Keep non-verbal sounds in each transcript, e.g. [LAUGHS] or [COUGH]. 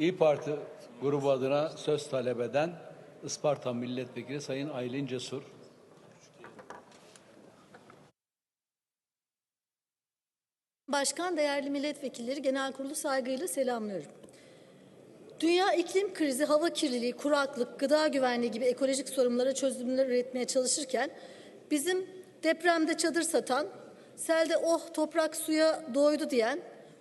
İyi Parti grubu adına söz talep eden Isparta Milletvekili Sayın Aylin Cesur. Başkan, değerli milletvekilleri, genel kurulu saygıyla selamlıyorum. Dünya iklim krizi, hava kirliliği, kuraklık, gıda güvenliği gibi ekolojik sorunlara çözümler üretmeye çalışırken bizim depremde çadır satan, selde oh toprak suya doydu diyen,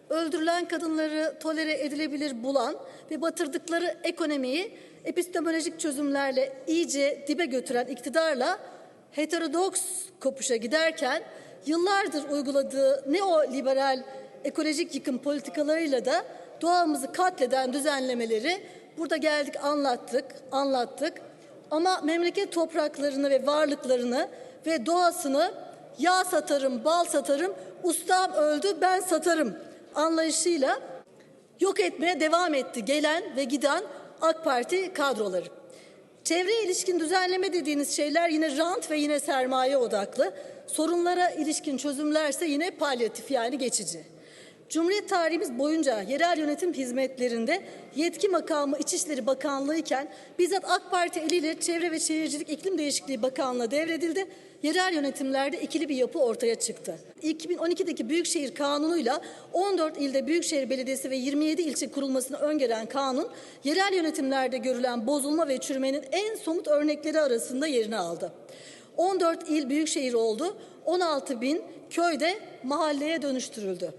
öldürülen kadınları tolere edilebilir bulan ve batırdıkları ekonomiyi epistemolojik çözümlerle iyice dibe götüren iktidarla heterodoks kopuşa giderken yıllardır uyguladığı neoliberal ekolojik yıkım politikalarıyla da doğamızı katleden düzenlemeleri burada geldik anlattık, anlattık. Ama memleket topraklarını ve varlıklarını ve doğasını yağ satarım, bal satarım, ustam öldü ben satarım anlayışıyla yok etmeye devam etti gelen ve giden AK Parti kadroları. Çevreye ilişkin düzenleme dediğiniz şeyler yine rant ve yine sermaye odaklı. Sorunlara ilişkin çözümlerse yine palyatif yani geçici. Cumhuriyet tarihimiz boyunca yerel yönetim hizmetlerinde yetki makamı İçişleri Bakanlığı iken bizzat AK Parti eliyle Çevre ve Şehircilik İklim Değişikliği Bakanlığı devredildi. Yerel yönetimlerde ikili bir yapı ortaya çıktı. 2012'deki Büyükşehir Kanunu'yla 14 ilde Büyükşehir Belediyesi ve 27 ilçe kurulmasını öngören kanun, yerel yönetimlerde görülen bozulma ve çürümenin en somut örnekleri arasında yerini aldı. 14 il büyükşehir oldu, 16 bin köyde mahalleye dönüştürüldü.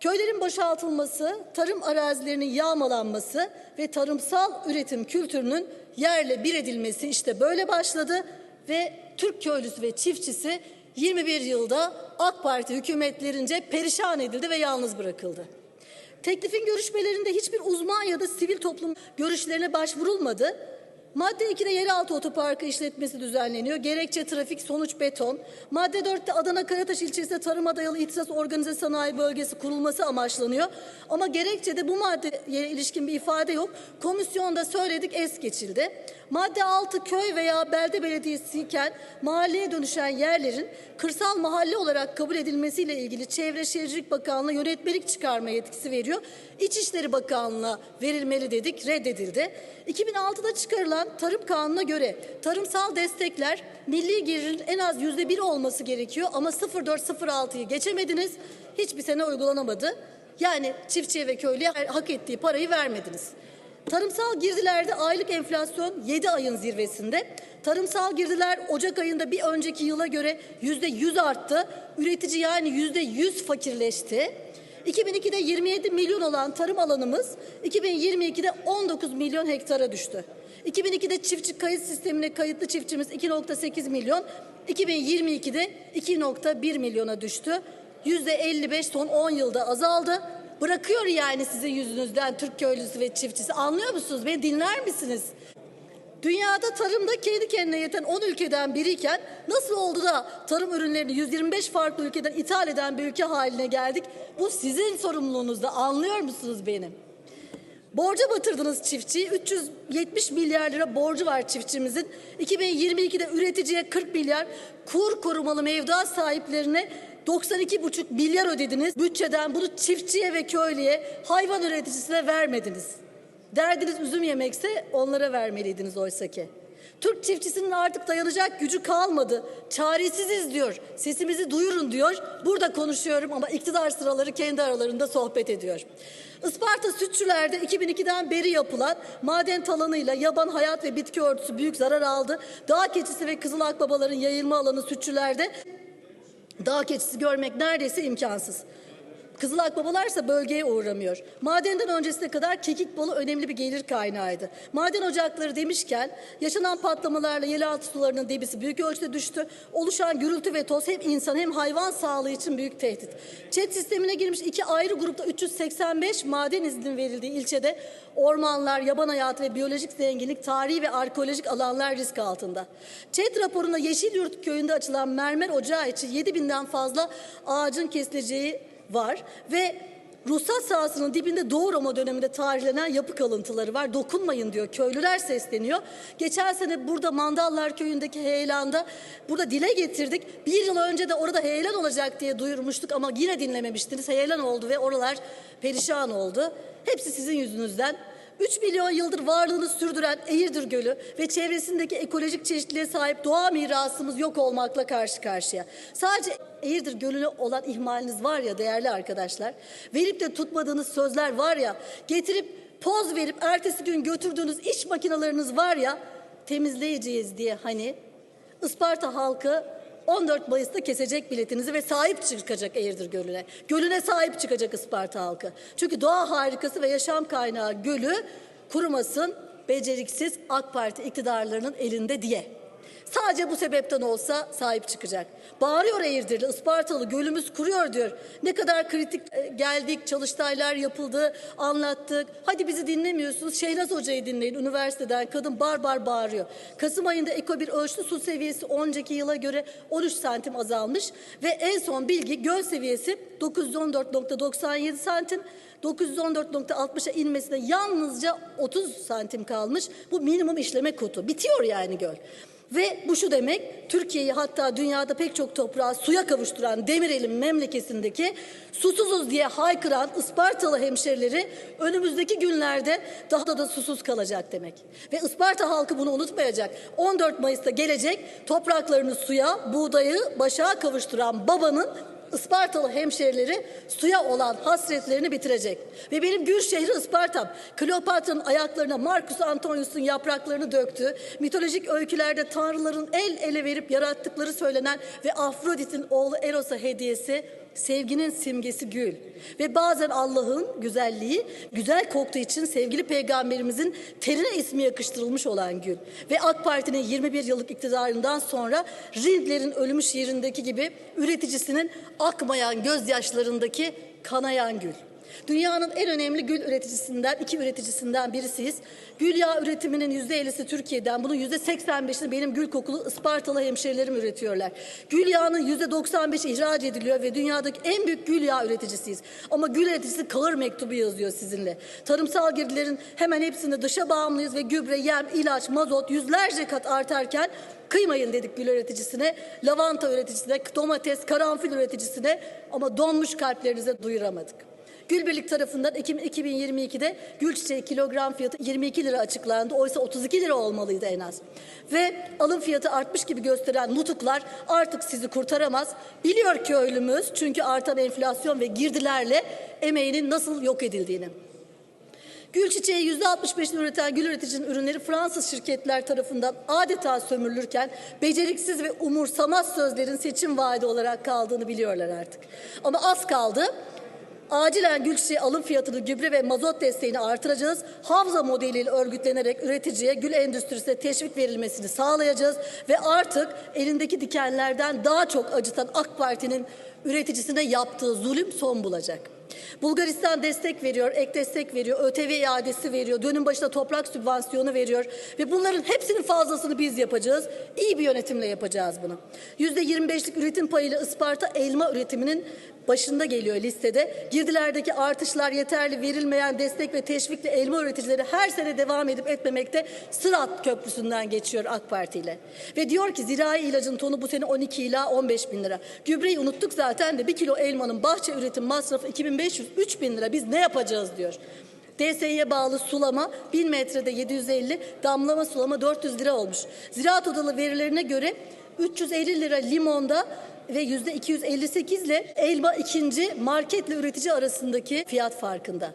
Köylerin boşaltılması, tarım arazilerinin yağmalanması ve tarımsal üretim kültürünün yerle bir edilmesi işte böyle başladı ve Türk köylüsü ve çiftçisi 21 yılda AK Parti hükümetlerince perişan edildi ve yalnız bırakıldı. Teklifin görüşmelerinde hiçbir uzman ya da sivil toplum görüşlerine başvurulmadı. Madde 2'de yeraltı otoparkı işletmesi düzenleniyor. Gerekçe trafik, sonuç beton. Madde 4'te Adana Karataş ilçesinde tarıma dayalı ihtisas organize sanayi bölgesi kurulması amaçlanıyor. Ama gerekçede bu maddeye ilişkin bir ifade yok. Komisyonda söyledik es geçildi. Madde 6 köy veya belde belediyesi iken mahalleye dönüşen yerlerin kırsal mahalle olarak kabul edilmesiyle ilgili Çevre Şehircilik Bakanlığı yönetmelik çıkarma yetkisi veriyor. İçişleri Bakanlığı'na verilmeli dedik, reddedildi. 2006'da çıkarılan Tarım Kanunu'na göre tarımsal destekler milli gelirinin en az yüzde bir olması gerekiyor ama 0.4-0.6'yı geçemediniz. Hiçbir sene uygulanamadı. Yani çiftçiye ve köylüye hak ettiği parayı vermediniz. Tarımsal girdilerde aylık enflasyon 7 ayın zirvesinde. Tarımsal girdiler Ocak ayında bir önceki yıla göre yüzde 100 arttı. Üretici yani yüzde 100 fakirleşti. 2002'de 27 milyon olan tarım alanımız 2022'de 19 milyon hektara düştü. 2002'de çiftçi kayıt sistemine kayıtlı çiftçimiz 2.8 milyon, 2022'de 2.1 milyona düştü. %55 son 10 yılda azaldı. Bırakıyor yani sizin yüzünüzden Türk köylüsü ve çiftçisi. Anlıyor musunuz? Beni dinler misiniz? Dünyada tarımda kendi kendine yeten 10 ülkeden biriyken nasıl oldu da tarım ürünlerini 125 farklı ülkeden ithal eden bir ülke haline geldik? Bu sizin sorumluluğunuzda anlıyor musunuz benim? Borca batırdınız çiftçiyi. 370 milyar lira borcu var çiftçimizin. 2022'de üreticiye 40 milyar, kur korumalı mevduat sahiplerine 92,5 milyar ödediniz. Bütçeden bunu çiftçiye ve köylüye, hayvan üreticisine vermediniz. Derdiniz üzüm yemekse onlara vermeliydiniz oysa ki. Türk çiftçisinin artık dayanacak gücü kalmadı. Çaresiziz diyor. Sesimizi duyurun diyor. Burada konuşuyorum ama iktidar sıraları kendi aralarında sohbet ediyor. Isparta Sütçüler'de 2002'den beri yapılan maden talanıyla yaban hayat ve bitki örtüsü büyük zarar aldı. Dağ keçisi ve kızıl akbabaların yayılma alanı Sütçüler'de dağ keçisi görmek neredeyse imkansız. Kızıl akbabalarsa bölgeye uğramıyor. Madenden öncesine kadar kekik balı önemli bir gelir kaynağıydı. Maden ocakları demişken yaşanan patlamalarla yeraltı sularının debisi büyük ölçüde düştü. Oluşan gürültü ve toz hem insan hem hayvan sağlığı için büyük tehdit. ÇED sistemine girmiş iki ayrı grupta 385 maden izni verildiği ilçede ormanlar, yaban hayatı ve biyolojik zenginlik, tarihi ve arkeolojik alanlar risk altında. ÇED raporunda Yeşilyurt köyünde açılan mermer ocağı için 7 binden fazla ağacın kesileceği var ve Ruhsat sahasının dibinde Doğu Roma döneminde tarihlenen yapı kalıntıları var. Dokunmayın diyor. Köylüler sesleniyor. Geçen sene burada Mandallar köyündeki heyelanda burada dile getirdik. Bir yıl önce de orada heyelan olacak diye duyurmuştuk ama yine dinlememiştiniz. Heyelan oldu ve oralar perişan oldu. Hepsi sizin yüzünüzden. 3 milyon yıldır varlığını sürdüren Eğirdir Gölü ve çevresindeki ekolojik çeşitliliğe sahip doğa mirasımız yok olmakla karşı karşıya. Sadece Eğirdir Gölü'ne olan ihmaliniz var ya değerli arkadaşlar. Verip de tutmadığınız sözler var ya. Getirip poz verip ertesi gün götürdüğünüz iş makinalarınız var ya. Temizleyeceğiz diye hani Isparta halkı 14 Mayıs'ta kesecek biletinizi ve sahip çıkacak Eğirdir Gölü'ne. Gölüne sahip çıkacak Isparta halkı. Çünkü doğa harikası ve yaşam kaynağı gölü kurumasın beceriksiz AK Parti iktidarlarının elinde diye. Sadece bu sebepten olsa sahip çıkacak. Bağırıyor Eğirdirli, Ispartalı gölümüz kuruyor diyor. Ne kadar kritik e, geldik, çalıştaylar yapıldı, anlattık. Hadi bizi dinlemiyorsunuz, Şehnaz Hoca'yı dinleyin üniversiteden. Kadın bar bar bağırıyor. Kasım ayında Eko bir ölçtü su seviyesi önceki yıla göre 13 santim azalmış. Ve en son bilgi göl seviyesi 914.97 santim. 914.60'a inmesine yalnızca 30 santim kalmış. Bu minimum işleme kotu. Bitiyor yani göl. Ve bu şu demek, Türkiye'yi hatta dünyada pek çok toprağı suya kavuşturan Demirel'in memlekesindeki susuzuz diye haykıran Ispartalı hemşerileri önümüzdeki günlerde daha da, da susuz kalacak demek. Ve Isparta halkı bunu unutmayacak. 14 Mayıs'ta gelecek topraklarını suya, buğdayı başağa kavuşturan babanın Ispartalı hemşerileri suya olan hasretlerini bitirecek. Ve benim gül şehri Ispartam, Kleopatra'nın ayaklarına Marcus Antonius'un yapraklarını döktü. Mitolojik öykülerde tanrıların el ele verip yarattıkları söylenen ve Afrodit'in oğlu Eros'a hediyesi sevginin simgesi gül. Ve bazen Allah'ın güzelliği güzel koktuğu için sevgili peygamberimizin terine ismi yakıştırılmış olan gül. Ve AK Parti'nin 21 yıllık iktidarından sonra Rindler'in ölümü şiirindeki gibi üreticisinin akmayan gözyaşlarındaki kanayan gül. Dünyanın en önemli gül üreticisinden, iki üreticisinden birisiyiz. Gül yağı üretiminin yüzde ellisi Türkiye'den, bunun yüzde 85'ini benim gül kokulu Ispartalı hemşerilerim üretiyorlar. Gül yağının yüzde 95'i ihraç ediliyor ve dünyadaki en büyük gül yağı üreticisiyiz. Ama gül üreticisi kahır mektubu yazıyor sizinle. Tarımsal girdilerin hemen hepsinde dışa bağımlıyız ve gübre, yem, ilaç, mazot yüzlerce kat artarken Kıymayın dedik gül üreticisine, lavanta üreticisine, domates, karanfil üreticisine ama donmuş kalplerinize duyuramadık. Gülbirlik tarafından Ekim 2022'de gül çiçeği kilogram fiyatı 22 lira açıklandı. Oysa 32 lira olmalıydı en az. Ve alım fiyatı artmış gibi gösteren nutuklar artık sizi kurtaramaz. Biliyor köylümüz çünkü artan enflasyon ve girdilerle emeğinin nasıl yok edildiğini. Gül çiçeği yüzde 65'ini üreten gül üreticinin ürünleri Fransız şirketler tarafından adeta sömürülürken beceriksiz ve umursamaz sözlerin seçim vaadi olarak kaldığını biliyorlar artık. Ama az kaldı. Acilen gül çiçeği alım fiyatını gübre ve mazot desteğini artıracağız. Havza modeliyle örgütlenerek üreticiye gül endüstrisine teşvik verilmesini sağlayacağız. Ve artık elindeki dikenlerden daha çok acıtan AK Parti'nin üreticisine yaptığı zulüm son bulacak. Bulgaristan destek veriyor, ek destek veriyor, ÖTV iadesi veriyor, dönüm başına toprak sübvansiyonu veriyor ve bunların hepsinin fazlasını biz yapacağız. İyi bir yönetimle yapacağız bunu. Yüzde 25'lik üretim payıyla Isparta elma üretiminin başında geliyor listede. Girdilerdeki artışlar yeterli verilmeyen destek ve teşvikle elma üreticileri her sene devam edip etmemekte Sırat Köprüsü'nden geçiyor AK Parti ile. Ve diyor ki zirai ilacın tonu bu sene 12 ila 15 bin lira. Gübreyi unuttuk zaten de bir kilo elmanın bahçe üretim masrafı 2500-3000 bin lira biz ne yapacağız diyor. DSİ'ye bağlı sulama 1000 metrede 750, damlama sulama 400 lira olmuş. Ziraat Odalı verilerine göre 350 lira limonda ve yüzde 258 ile elma ikinci marketle üretici arasındaki fiyat farkında.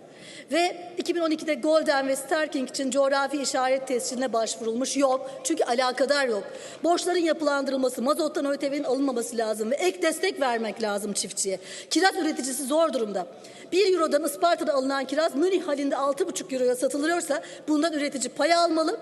Ve 2012'de Golden ve Starking için coğrafi işaret tescilline başvurulmuş yok. Çünkü alakadar yok. Borçların yapılandırılması, mazottan ÖTV'nin alınmaması lazım ve ek destek vermek lazım çiftçiye. Kiraz üreticisi zor durumda. 1 Euro'dan Isparta'da alınan kiraz Münih halinde 6,5 Euro'ya satılıyorsa bundan üretici pay almalı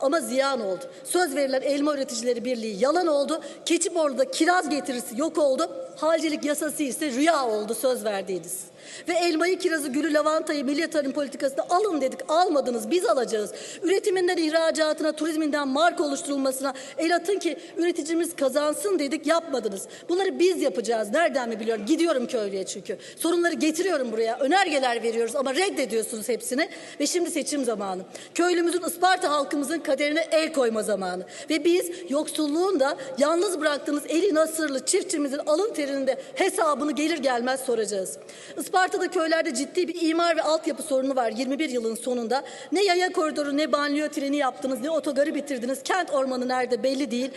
ama ziyan oldu. Söz verilen Elma Üreticileri Birliği yalan oldu. Keçiborlu'da kiraz getirisi yok oldu. Halcilik yasası ise rüya oldu söz verdiğiniz. Ve elmayı, kirazı, gülü, lavantayı milli tarım politikasında alın dedik. Almadınız. Biz alacağız. Üretiminden ihracatına, turizminden marka oluşturulmasına el atın ki üreticimiz kazansın dedik. Yapmadınız. Bunları biz yapacağız. Nereden mi biliyorum? Gidiyorum köylüye çünkü. Sorunları getiriyorum buraya. Önergeler veriyoruz ama reddediyorsunuz hepsini. Ve şimdi seçim zamanı. Köylümüzün, Isparta halkımızın kaderine el koyma zamanı. Ve biz yoksulluğun da yalnız bıraktığınız eli nasırlı çiftçimizin alın terinde hesabını gelir gelmez soracağız. Isparta'da köylerde ciddi bir imar ve altyapı sorunu var 21 yılın sonunda. Ne yaya koridoru ne banliyö treni yaptınız ne otogarı bitirdiniz. Kent ormanı nerede belli değil.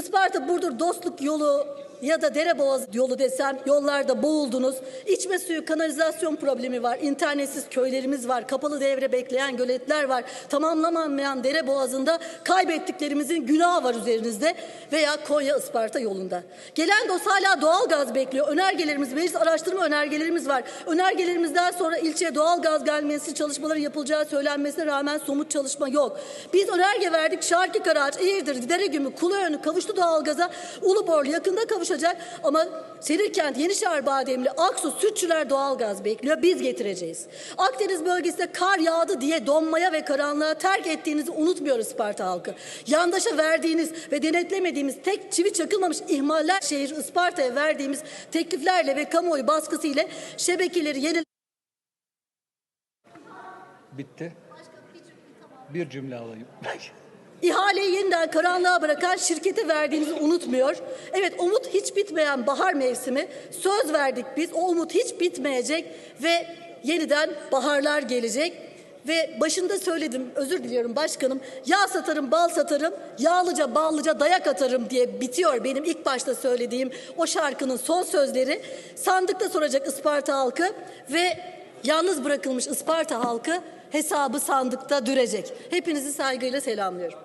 Isparta Burdur Dostluk yolu ya da Dereboğaz yolu desem yollarda boğuldunuz. İçme suyu kanalizasyon problemi var. İnternetsiz köylerimiz var. Kapalı devre bekleyen göletler var. Tamamlanamayan dere boğazında kaybettiklerimizin günahı var üzerinizde veya Konya Isparta yolunda. Gelen dost hala doğal gaz bekliyor. Önergelerimiz, meclis araştırma önergelerimiz var. Önergelerimizden sonra ilçeye doğal gaz gelmesi çalışmaları yapılacağı söylenmesine rağmen somut çalışma yok. Biz önerge verdik. Şarkı Karaağaç, İğirdir, Deregümü, Kulaönü kavuştu doğalgaza. Uluborlu yakında kavuşacak ama Serirkent, Yenişehir Bademli, Aksu, Sütçüler doğalgaz bekliyor. Biz getireceğiz. Akdeniz bölgesinde kar yağdı diye donmaya ve karanlığa terk ettiğinizi unutmuyoruz Isparta halkı. Yandaşa verdiğiniz ve denetlemediğimiz tek çivi çakılmamış ihmaller şehir Isparta'ya verdiğimiz tekliflerle ve kamuoyu baskısı ile şebekeleri yeni Bitti. Bir cümle alayım. [LAUGHS] İhaleyi yeniden karanlığa bırakan şirkete verdiğinizi unutmuyor. Evet umut hiç bitmeyen bahar mevsimi. Söz verdik biz. O umut hiç bitmeyecek ve yeniden baharlar gelecek. Ve başında söyledim, özür diliyorum başkanım. Yağ satarım, bal satarım, yağlıca, ballıca dayak atarım diye bitiyor benim ilk başta söylediğim o şarkının son sözleri. Sandıkta soracak Isparta halkı ve yalnız bırakılmış Isparta halkı hesabı sandıkta dürecek. Hepinizi saygıyla selamlıyorum.